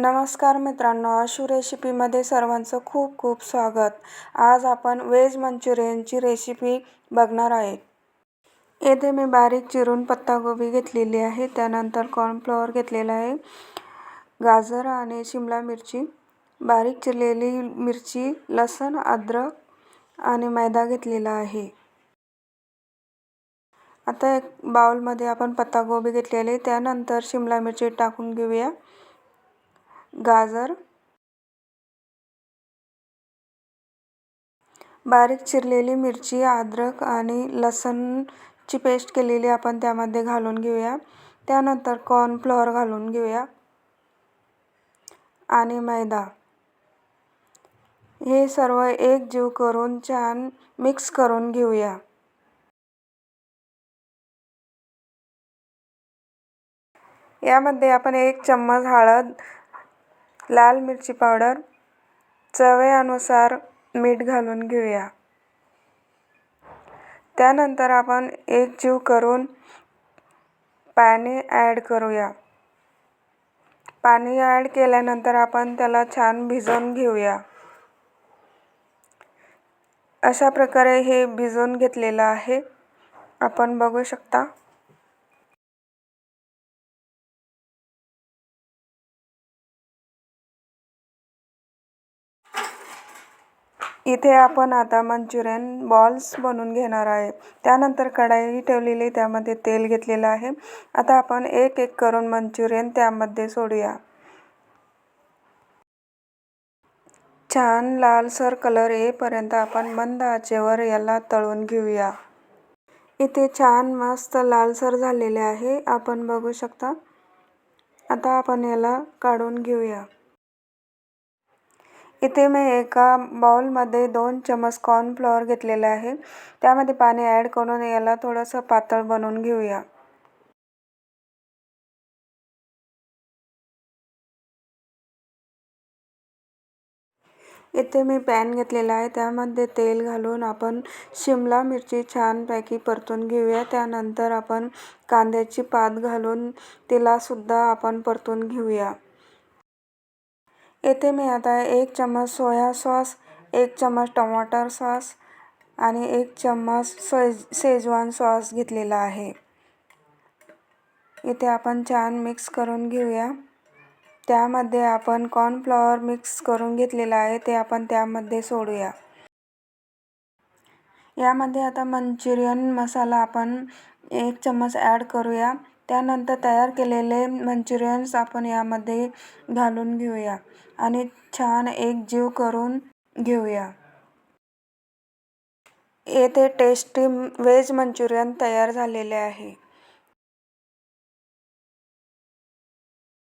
नमस्कार मित्रांनो आशू रेसिपीमध्ये सर्वांचं खूप खूप स्वागत. आज आपण व्हेज मंचुरियनची रेसिपी बघणार आहे. येथे मी बारीक चिरून पत्तागोबी घेतलेली आहे त्यानंतर कॉर्नफ्लॉवर घेतलेला आहे गाजर आणि शिमला मिरची बारीक चिरलेली मिरची लसण अद्रक आणि मैदा घेतलेला आहे. आता एक बाउलमध्ये आपण पत्तागोबी घेतलेली त्यानंतर शिमला मिरची टाकून घेऊया. गाजर. बारीक चिरलेली मिरची अद्रक आणि लसणची पेस्ट केलेली आपण त्यामध्ये घालून घेऊया. त्यानंतर कॉर्नफ्लॉवर घालून घेऊया. आणि मैदा. हे सर्व एक जीव करून छान मिक्स करून घेऊया. यामध्ये आपण एक चम्मच हळद लाल मिरची पावडर चवीनुसार मीठ घालून घेऊया. त्यानंतर आपण एक जीव करून पाणी ॲड करूया. पाणी ॲड केल्यानंतर आपण त्याला छान भिजवून घेऊया. अशा प्रकारे हे भिजवून घेतलेलं आहे. आपण बघू शकता. इथे आपण आता मंचुरियन बॉल्स बनवून घेणार आहे. त्यानंतर कढाई ठेवलेली त्यामध्ये तेल घेतलेलं आहे. आता आपण एक एक करून मंचुरियन त्यामध्ये सोडूया. छान लालसर कलर येईपर्यंत आपण मंद आचेवर याला तळून घेऊया. इथे छान मस्त लालसर झालेले आहे. आपण बघू शकता. आता आपण याला काढून घेऊया. इथे मी एका बाउलमध्ये दोन चमच कॉर्नफ्लॉवर घेतलेले आहे. त्यामध्ये पाणी ॲड करून याला थोडंसं पातळ बनवून घेऊया. इथे मी पॅन घेतलेला आहे. त्यामध्ये तेल घालून आपण शिमला मिरची छानपैकी परतून घेऊया. त्यानंतर आपण कांद्याची पात घालून तिलासुद्धा आपण परतून घेऊया. येथे मी आता एक चम्मच सोया सॉस एक चम्मच टमाटर सॉस आणि एक चम्मच सेज शेजवान सॉस घेतलेला आहे. इथे आपण छान मिक्स करून घेऊया. त्यामध्ये आपण कॉर्नफ्लॉवर मिक्स करून घेतलेलं आहे ते आपण त्यामध्ये सोडूया. यामध्ये आता मंचुरियन मसाला आपण एक चम्मच ॲड करूया. त्यानंतर तयार केलेले मंचुरियन्स आपण यामध्ये घालून घेऊया आणि छान एक जीव करून घेऊया. येथे टेस्टी व्हेज मंचुरियन तयार झालेले आहे.